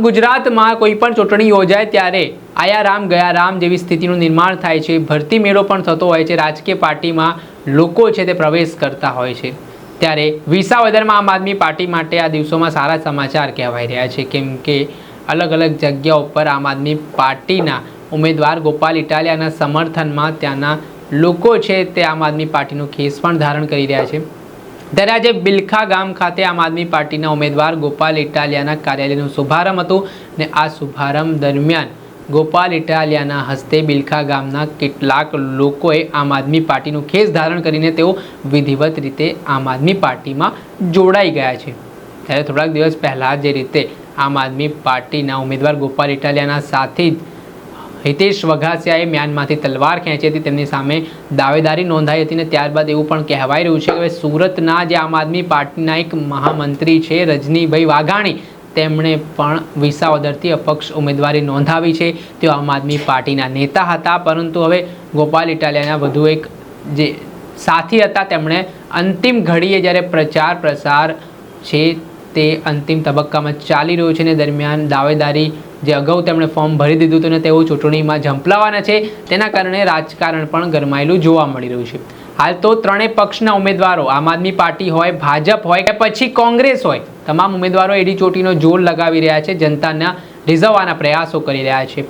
ગુજરાતમાં કોઈ પણ ચૂંટણી યોજાય ત્યારે આયા રામ ગયા રામ જેવી સ્થિતિનું નિર્માણ થાય છે. ભરતી મેળો પણ થતો હોય છે. રાજકીય પાર્ટીમાં લોકો છે તે પ્રવેશ કરતા હોય છે. ત્યારે વિસાવદરમાં આમ આદમી પાર્ટી માટે આ દિવસોમાં સારા સમાચાર કહેવાઈ રહ્યા છે. કેમ કે અલગ અલગ જગ્યા ઉપર આમ આદમી પાર્ટીના ઉમેદવાર ગોપાલ ઇટાલિયાના સમર્થનમાં ત્યાંના લોકો છે તે આમ આદમી પાર્ટીનું ખેસ પણ ધારણ કરી રહ્યા છે. ત્યારે આજે બિલખા ગામ ખાતે આમ આદમી પાર્ટીના ઉમેદવાર ગોપાલ ઇટાલિયાના કાર્યાલયનો શુભારંભ હતો ને આ શુભારંભ દરમિયાન ગોપાલ ઇટાલિયાના હસ્તે બિલખા ગામના કેટલાક લોકોએ આમ આદમી પાર્ટીનું ખેસ ધારણ કરીને તેઓ વિધિવત રીતે આમ આદમી પાર્ટીમાં જોડાઈ ગયા છે. ત્યારે થોડાક દિવસ પહેલાં જે રીતે આમ આદમી પાર્ટીના ઉમેદવાર ગોપાલ ઇટાલિયાના સાથે જ હિતેશ વઘાસિયાએ મ્યાનમાંથી તલવાર ખેંચી હતી. તેમની સામે દાવેદારી નોંધાઈ હતી ને ત્યારબાદ એવું પણ કહેવાય રહ્યું છે કે સુરતના જે આમ આદમી પાર્ટીના એક મહામંત્રી છે, રજનીભાઈ વાઘાણી, તેમણે પણ વિસાવદરથી અપક્ષ ઉમેદવારી નોંધાવી છે. તેઓ આમ આદમી પાર્ટીના નેતા હતા, પરંતુ હવે ગોપાલ ઇટાલિયાના વધુ એક જે સાથી હતા, તેમણે અંતિમ ઘડીએ જ્યારે પ્રચાર પ્રસાર છે તે અંતિમ તબક્કામાં ચાલી રહ્યું છે ને દરમિયાન દાવેદારી જે અગાઉ તેમણે ફોર્મ ભરી દીધું હતું ને તેઓ ચૂંટણીમાં ઝંપલાવાના છે. તેના કારણે રાજકારણ પણ ગરમાયેલું જોવા મળી રહ્યું છે. હાલ તો ત્રણેય પક્ષના ઉમેદવારો, આમ આદમી પાર્ટી હોય, ભાજપ હોય કે પછી કોંગ્રેસ હોય, તમામ ઉમેદવારો એડી ચોટીનો જોર લગાવી રહ્યા છે, જનતાના રીઝવવાના પ્રયાસો કરી રહ્યા છે.